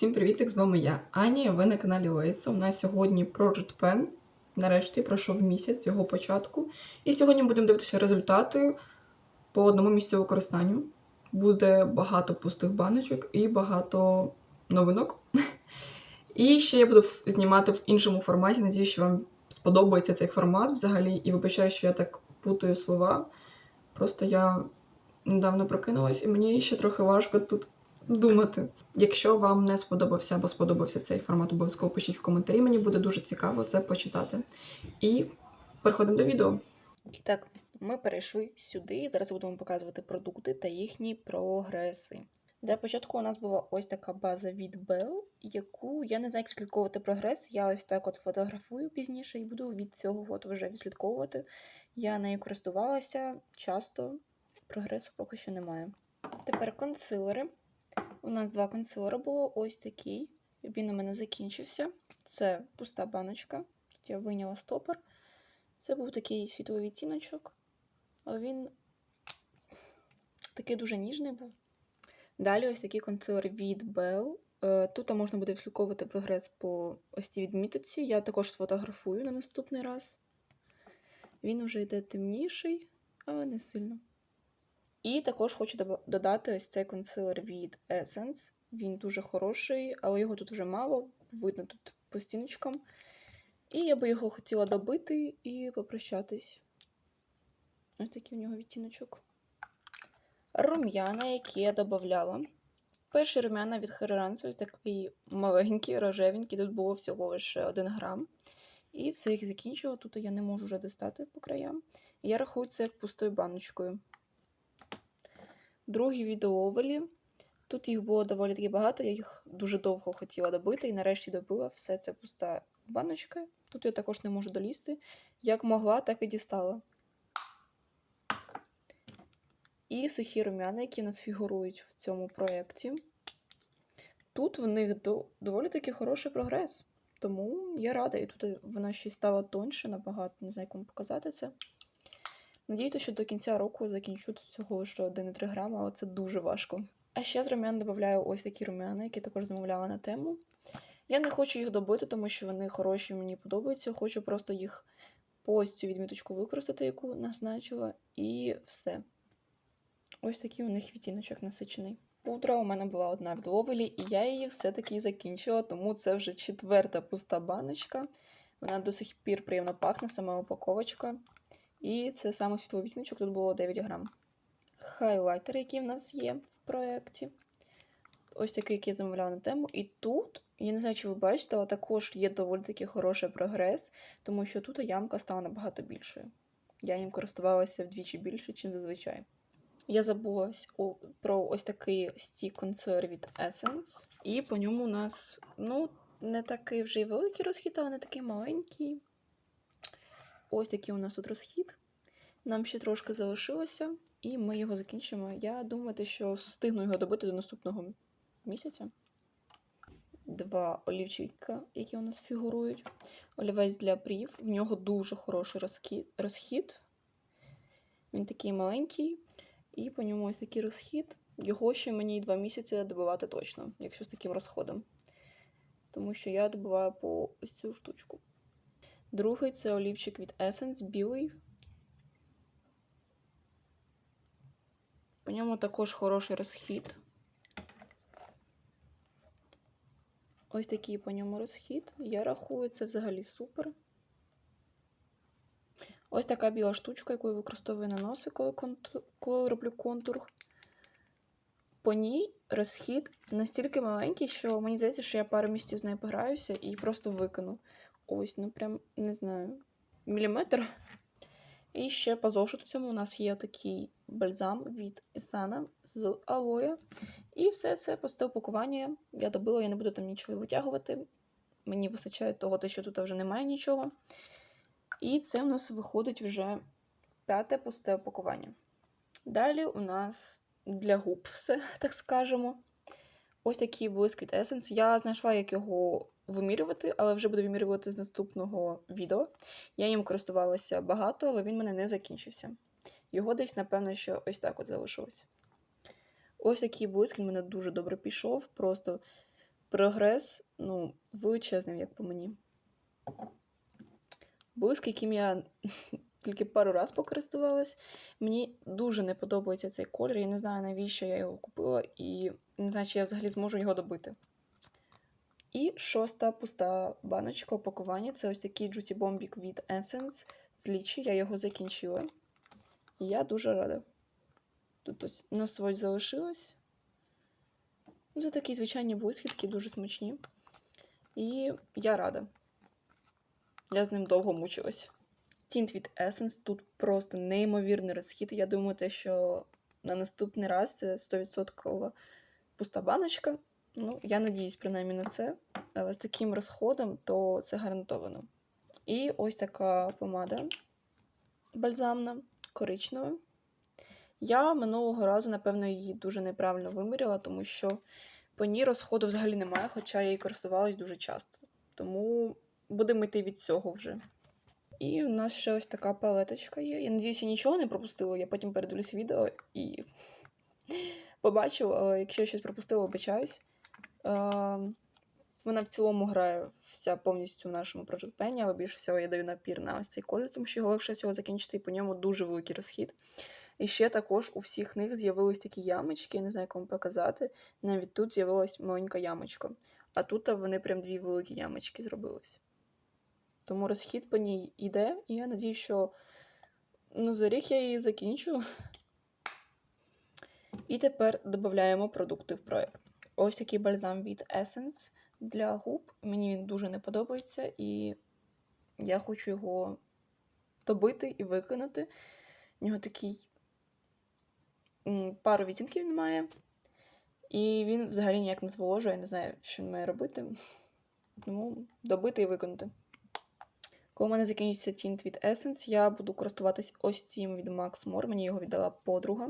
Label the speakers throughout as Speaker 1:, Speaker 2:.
Speaker 1: Всім привіт, з вами я, Аня. Ви на каналі Лейса. У нас сьогодні Project Pen. Нарешті пройшов місяць його початку. І сьогодні будемо дивитися результати по одному місцю використанню. Буде багато пустих баночок і багато новинок. І ще я буду знімати в іншому форматі. Надіюсь, що вам сподобається цей формат взагалі. І вибачаю, що я так путаю слова. Просто я недавно прокинулась, і мені ще трохи важко тут думати. Якщо вам не сподобався або сподобався цей формат, обов'язково пишіть в коментарі. Мені буде дуже цікаво це почитати. І переходимо до відео.
Speaker 2: І так, ми перейшли сюди. Зараз будемо показувати продукти та їхні прогреси. Для початку у нас була ось така база від Bell, яку я не знаю, як відслідковувати прогрес. Я ось так от фотографую пізніше і буду від цього от вже відслідковувати. Я нею користувалася часто, прогресу поки що немає. Тепер консилери. У нас два консилери було ось такий. Він у мене закінчився. Це пуста баночка. Тут я вийняла стопор. Це був такий світловий відтіночок, але він такий дуже ніжний був. Далі ось такий консилер від Bell. Е, Тут можна буде відслідковувати прогрес по ось цій відмітці. Я також сфотографую на наступний раз. Він вже йде темніший, але не сильно. І також хочу додати ось цей консилер від Essence. Він дуже хороший, але його тут вже мало, видно тут по стіночкам. І я би його хотіла добити і попрощатись. Ось такий у нього відтіночок. Рум'яна, які я додавала. Перший рум'яна від Хереранцу, ось такий маленький, рожевенький. Тут було всього лише 1 грам. І все їх закінчила. Тут я не можу вже достати по краям. Я рахую це як пустою баночкою. Другий від Ловелі. Тут їх було доволі таки багато, я їх дуже довго хотіла добити, і нарешті добила все це пуста баночка. Тут я також не можу долізти. Як могла, так і дістала. І сухі рум'яна, які у нас фігурують в цьому проєкті. Тут в них до- доволі таки хороший прогрес. Тому я рада. І тут вона ще стала тоньше набагато, не знаю, як вам показати це. Надіюся, що до кінця року закінчу всього лише 1,3 грама, але це дуже важко. А ще з рум'ян додаю ось такі рум'яна, які також замовляла на тему. Я не хочу їх добити, тому що вони хороші, мені подобаються. Хочу просто їх по цю відміточку використати, яку назначила, і все. Ось такий у них відтіночок насичений. Пудра у мене була одна від Ловелі, і я її все-таки закінчила, тому це вже четверта пуста баночка. Вона до сих пір приємно пахне, сама упаковочка. І це саме світловий відтіночок, тут було 9 грам. Хайлайтер, який в нас є в проєкті. Ось такий, який я замовляла на тему. І тут, я не знаю, чи ви бачите, але також є доволі таки хороший прогрес, тому що тут ямка стала набагато більшою. Я їм користувалася вдвічі більше, ніж зазвичай. Я забула про ось такий стік консилер від Essence. І по ньому у нас, ну, не такий вже й великий розхід, але не такий маленький. Ось такий у нас тут розхід. Нам ще трошки залишилося, і ми його закінчимо. Я думаю, що встигну його добити до наступного місяця. Два олівчика, які у нас фігурують. Олівець для брів. В нього дуже хороший розхід. Він такий маленький. І по ньому ось такий розхід. Його ще мені два місяці добивати точно, якщо з таким розходом. Тому що я добиваю по ось цю штучку. Другий це олівчик від Essence білий. По ньому також хороший розхід. Ось такий по ньому розхід. Я рахую, це взагалі супер. Ось така біла штучка, яку я використовую на носи, коли, контур, коли роблю контур. По ній розхід настільки маленький, що мені здається, що я пару місяців з нею пограюся і просто викину. Ось, ну прям не знаю, міліметр. І ще по зошиту цьому у нас є такий бальзам від Ісана з алоє. І все це просте упакування. Я добила, я не буду там нічого витягувати. Мені вистачає того, що тут вже немає нічого. І це у нас виходить вже п'яте пусте упакування. Далі у нас для губ все, так скажемо. Ось такий блиск від Essence. Я знайшла, як його вимірювати, але вже буду вимірювати з наступного відео. Я їм користувалася багато, але він мене не закінчився. Його десь, напевно, що ось так от залишилось. Ось такий блиск, він мене дуже добре пішов. Просто Прогрес, ну, величезний, як по мені. Блиск, яким я тільки пару раз покористувалась. Мені дуже не подобається цей колір. Я не знаю, навіщо я його купила, і не знаю, чи я взагалі зможу його добити. І шоста пуста баночка упакування. Це ось такий Juicy Bombik від Essence з лічі. Я його закінчила. І я дуже рада. Тут ось на свой залишилось. Ну, Це такі звичайні блискітки, дуже смачні. І я рада. Я з ним довго мучилась. Тінт від Essence тут просто неймовірний розхід. Я думаю, те, що на наступний раз це 100% пуста баночка. Ну, я надіюсь, принаймні на це. Але з таким розходом, то це гарантовано. І ось така помада бальзамна, коричнева. Я минулого разу, напевно, її дуже неправильно виміряла, тому що по ній розходу взагалі немає, хоча я її користувалась дуже часто. Тому будемо йти від цього вже. І у нас ще ось така палеточка є. Я надіюся, нічого не пропустила. Я потім передивлюсь відео і побачу, але якщо я щось пропустила, вибачаюсь. Е, Вона в цілому грає вся повністю в нашому Project Pen, але більше всього я даю напір на ось цей колір, тому що його легше всього закінчити, і по ньому дуже великий розхід. І ще також у всіх них з'явились такі ямочки, я не знаю, як вам показати. Навіть тут з'явилась маленька ямочка. А тут вони прям дві великі ямочки зробились. Тому розхід по ній йде, і я надію, що ну, за рік я її закінчу. І тепер додаємо продукти в проєкт. Ось такий бальзам від Essence для губ. Мені він дуже не подобається, і я хочу його добити і викинути. У нього такий пару відтінків він має. І він взагалі ніяк не зволожує, я не знаю, що він має робити. Тому добити і виконати. Коли у мене закінчиться тінт від Essence, я буду користуватись ось цим від Max More. Мені його віддала подруга.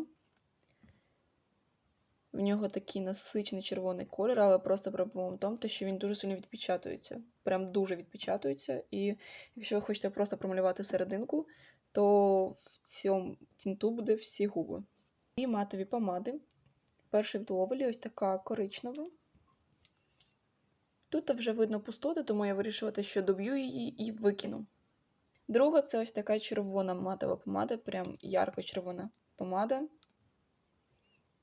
Speaker 2: В нього такий насичений червоний колір, але просто проблема в тому, що він дуже сильно відпечатується. Прям дуже відпечатується. І якщо ви хочете просто промалювати серединку, то в цьому тінту буде всі губи. І матові помади. Перша від Ловелі ось така коричнева. Тут вже видно пустоти, тому я вирішила, те, що доб'ю її і викину. Друга це ось така червона матова помада, прям ярко-червона помада.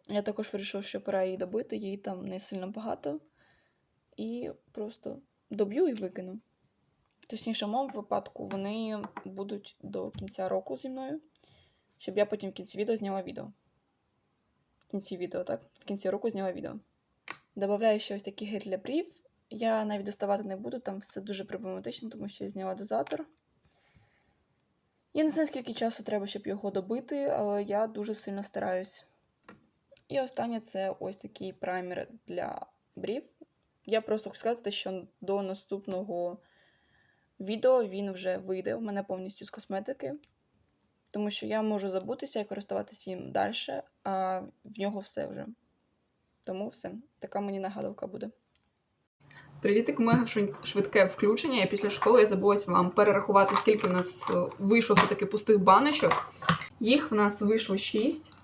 Speaker 2: Я також вирішила, що пора її добити, її там не сильно багато. І просто доб'ю і викину. Точніше, в моєму випадку вони будуть до кінця року зі мною, щоб я потім в кінці відео зняла відео. В кінці відео, так? В кінці року зняла відео. Добавляю ще ось такий гель для брів. Я навіть доставати не буду, там все дуже проблематично, тому що я зняла дозатор. Я не знаю, скільки часу треба, щоб його добити, але я дуже сильно стараюсь. І останнє це ось такий праймер для брів. Я просто хочу сказати, що до наступного відео він вже вийде в мене повністю з косметики. Тому що я можу забутися і користуватися їм далі, а в нього все вже. Тому все. Така мені нагадалка буде.
Speaker 1: Привітик, мега швид- швидке включення. Я після школи я забулась вам перерахувати, скільки в нас е, вийшло все-таки пустих баночок. Їх в нас вийшло 6.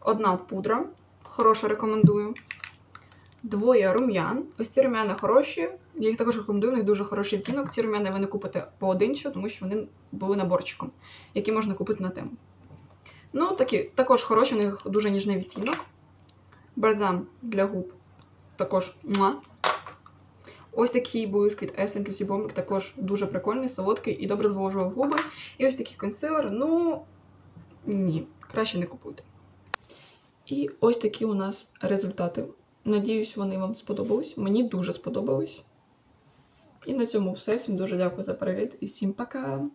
Speaker 1: Одна пудра. Хороша рекомендую. Двоє рум'ян. Ось ці рум'яни хороші. Я їх також рекомендую, у них дуже хороший відтінок. Ці рум'яни ви не купите поодинче, тому що вони були наборчиком, який можна купити на тему. Ну, такі, також хороші, у них дуже ніжний відтінок. Бальзам для губ також муа. Ось такий блиск від Essence Juicy Bomb також дуже прикольний, солодкий і добре зволожував губи. І ось такий консилер, ну ні, краще не купуйте. І ось такі у нас результати. Надіюсь, вони вам сподобались. Мені дуже сподобались. І на цьому все. Всім дуже дякую за перегляд і всім пока!